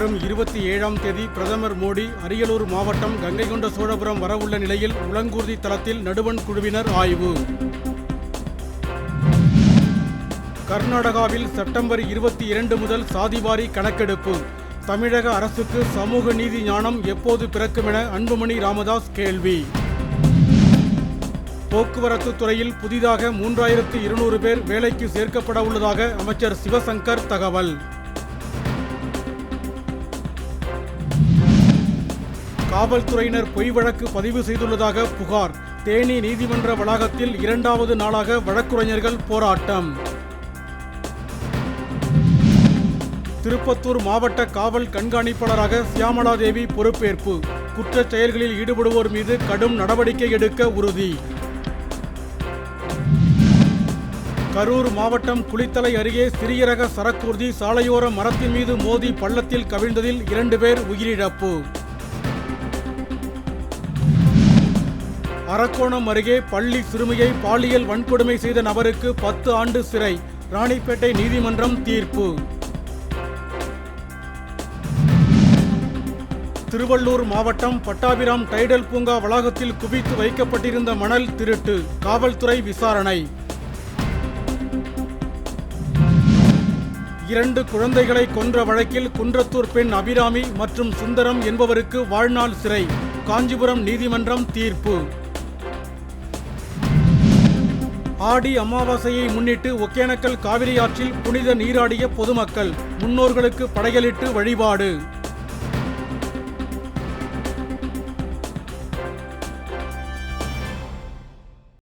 வரும் இருபத்தி ஏழாம் தேதி பிரதமர் மோடி அரியலூர் மாவட்டம் கங்கைகொண்ட சோழபுரம் வரவுள்ள நிலையில் உளங்கூர்தி தளத்தில் நடுவண் குழுவினர் ஆய்வு. கர்நாடகாவில் செப்டம்பர் இருபத்தி இரண்டு முதல் சாதிவாரி கணக்கெடுப்பு. தமிழக அரசுக்கு சமூக நீதி ஞானம் எப்போது பிறக்கும் என அன்புமணி ராமதாஸ் கேள்வி. போக்குவரத்து துறையில் புதிதாக மூன்றாயிரத்து இருநூறு பேர் வேலைக்கு சேர்க்கப்பட உள்ளதாக அமைச்சர் சிவசங்கர் தகவல். காவல்துறையினர் பொய் வழக்கு பதிவு செய்துள்ளதாக புகார். தேனி நீதிமன்ற வளாகத்தில் இரண்டாவது நாளாக வழக்குரைஞர்கள் போராட்டம். திருப்பத்தூர் மாவட்ட காவல் கண்காணிப்பாளராக சியாமலாதேவி பொறுப்பேற்பு. குற்றச் செயல்களில் ஈடுபடுவோர் மீது கடும் நடவடிக்கை எடுக்க உறுதி. கரூர் மாவட்டம் குளித்தலை அருகே சிறிய ரக சரக்கூர்தி சாலையோர மரத்தின் மீது மோதி பள்ளத்தில் கவிழ்ந்ததில் இரண்டு பேர் உயிரிழப்பு. அரக்கோணம் அருகே பள்ளி சிறுமியை பாலியல் வன்கொடுமை செய்த நபருக்கு பத்து ஆண்டு சிறை. ராணிப்பேட்டை நீதிமன்றம் தீர்ப்பு. திருவள்ளூர் மாவட்டம் பட்டாபிராம் டைடல் பூங்கா வளாகத்தில் குவித்து வைக்கப்பட்டிருந்த மணல் திருட்டு காவல்துறை விசாரணை. இரண்டு குழந்தைகளை கொன்ற வழக்கில் குன்றத்தூர் பெண் அபிராமி மற்றும் சுந்தரம் என்பவருக்கு வாழ்நாள் சிறை. காஞ்சிபுரம் நீதிமன்றம் தீர்ப்பு. ஆடி அமாவாசையை முன்னிட்டு ஒகேனக்கல் காவிரி ஆற்றில் புனித நீராடிய பொதுமக்கள் முன்னோர்களுக்கு படையலிட்டு வழிபாடு.